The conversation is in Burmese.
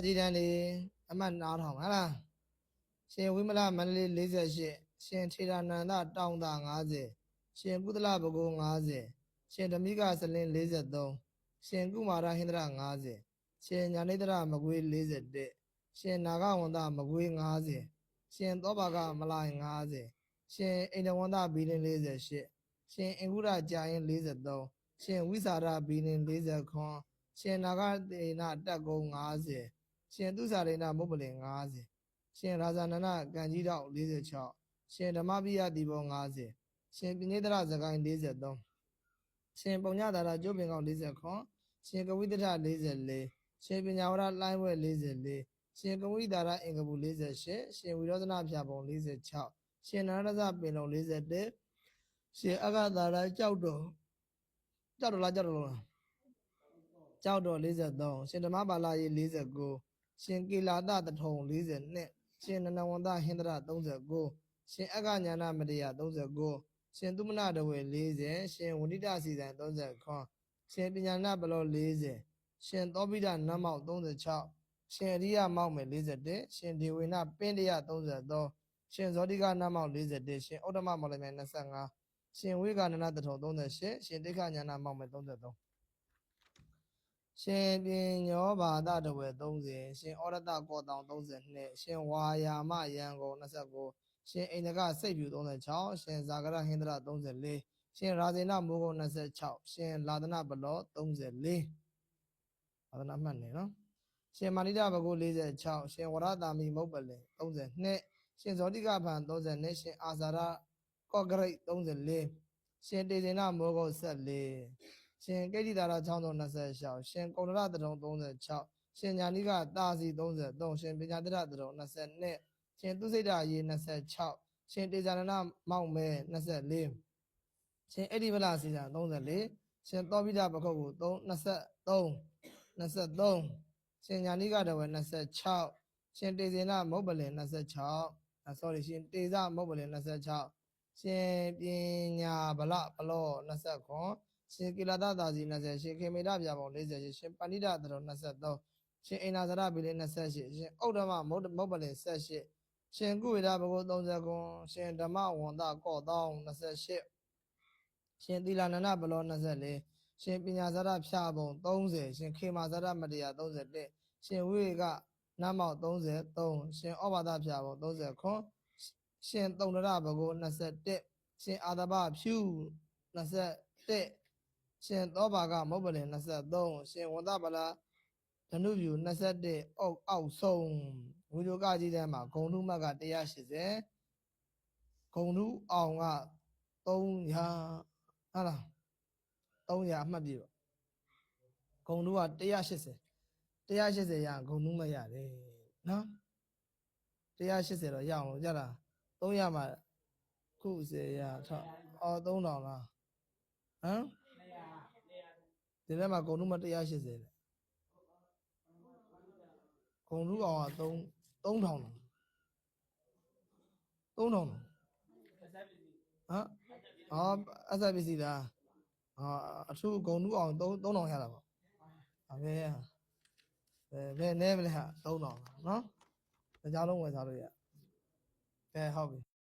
အကြီးတန်းလေးအမှတ်နားထောင်ဟလားရှင်ဝိမလမန္တလေး48ရှင်ထေရနန္ဒတောင်သာ90ရှင်ကုသလဘကို90ရှင်ဓမိကစလင်း43ရှင်ကုမာရဟင်္ဒရ90ရှင်ညာနေတရမကွေး41ရှင်နာဂဝန္တမကွေး90ရှင်သောဘာကမလိုင်90ရှင်အိန္ဒဝန္တဘီလင်း48ရှင်အင်္ဂုရကြာရင်43ရှင်ဝိစာရဘီလင်း49ရှင်နာဂတေနတက်ကုန်း90 ရှင်သူစာရိဏမုပ္ပလင်90ရှင်ရာဇာနန္ဒကံကြီးတော့46ရှင်ဓမ္မပိယတိဘော90ရှင်ပိနိဒရဇဂိုင်း43ရှင်ပုံညတာရကျုပ်ပင်ကောင်49ရှင်ကဝိတ္တ44ရှင်ပညာဝရလှိုင်းဝဲ44ရှင်ကဝိတာရအင်္ဂပူ48ရှင်ဝိရောဓနာဖြာပုံ46ရှင်နရဇပင်လုံး41ရှင်အဂတာရကြောက်တော်ကြောက်တော်လားကြောက်တော်လားကြောက်တော်43ရှင်ဓမ္မပါဠိ49 ရှင်ကေလာတတထုံ42ရှင်နနဝန္တဟင်္ဒရ39ရှင်အက္ခညာနာမတယ39ရှင်သုမနာတဝေ40ရှင်ဝဏိတစီဆိုင်39ရှင်ပညာနာပလော40ရှင်သောပိဒနတ်မောက်36ရှင်အရိယမောက်မယ်41ရှင်ဒေဝေနပင်းတရ33ရှင်ဇောတိကနတ်မောက်41ရှင်ဩတ္တမမောက်လည်းမယ်25ရှင်ဝိကနနတထုံ38ရှင်တိခညာနာမောက်မယ်33 ရှင်ပညောဘာဒတဝေ30ရှင်ဩရတကောတောင်32ရှင်ဝါယာမယံကုန်29ရှင်အိန္ဒကစိတ်ဖြူ36ရှင်ဇာဂရဟင်္ဒရ34ရှင်ရာဇေနမိုးကုံ26ရှင်လာဒနာဘလော34လာဒနာမှတ်နေနော်ရှင်မာနိဒဘကု46ရှင်ဝရတာမီမုတ်ပလင်32ရှင်ဇောတိကဖန်32ရှင်အာဇာရကော့ဂရိတ်34ရှင်တေဇင်နာမိုးကုံ14 ရှင်ကိဋ္တိတာရချောင်းတော်26ရှင်ကုန္ဒရတရုံ36ရှင်ညာနိကတာစီ33ရှင်ပညာတရတရုံ22ရှင်သူစိတ်တာရေ26ရှင်တေဇာနနာမောက်မဲ24ရှင်အဋ္ဌိဗလာစီစာ34ရှင်သောပိဒပခုတ်ကို3 23 23ရှင်ညာနိကတဝဲ26ရှင်တေဇင်နာမုတ်ပလင်26အဲ sorry ရှင်တေဇမုတ်ပလင်26ရှင်ပညာဗလပလော29 ရှင်ကိလသတာစီ20ရှင်ခေမေတပြာပုံ40ရှင်ပဏိဒတရော23ရှင်အိနာဇရဘီလင်း28ရှင်ဩဒ္ဓမမုတ်မုတ်ပလင်78ရှင်ကုဝေဒဘဂု30ကွန်ရှင်ဓမ္မဝန္တကော့တောင်း28ရှင်သီလနန္ဒဘလော24ရှင်ပညာဇရဖြာပုံ30ရှင်ခေမာဇရမတရား31ရှင်ဝိဝေကနတ်မောက်33ရှင်ဩဘာဒဖြာပုံ30ခွန်ရှင်တုံဒရဘဂု21ရှင်အာတဘဖြူ21 ရှင်သောဘာကမုတ်ပလင်23ရှင်ဝန္တပလာဓနုပြူ21အောက်အောက်ဆုံးဝီဒိုကကြီးထဲမှာဂုံထုမတ်က180ဂုံထုအောင်က300ဟာလား300အမှတ်ပြပါဂုံထုက180 180ရဂုံထုမတ်ရတယ်နော်180တော့ရအောင်လို့ကြလား300မှာခု10ရထောက်အော်3000လားဟမ် ဒီထဲမှာဂုံထုမတ်180တဲ့ဂုံထုအောင်က3 3000လား3000လားဟမ်အော်အဆက်ပစ္စည်းလားအာအထူးဂုံထုအောင်3 3000ရတာပေါ့အမေဘယ်ဘယ်နဲမလဲဟာ3000နော်တကြားလုံးဝယ်စားလို့ရကဲဟုတ်ပြီ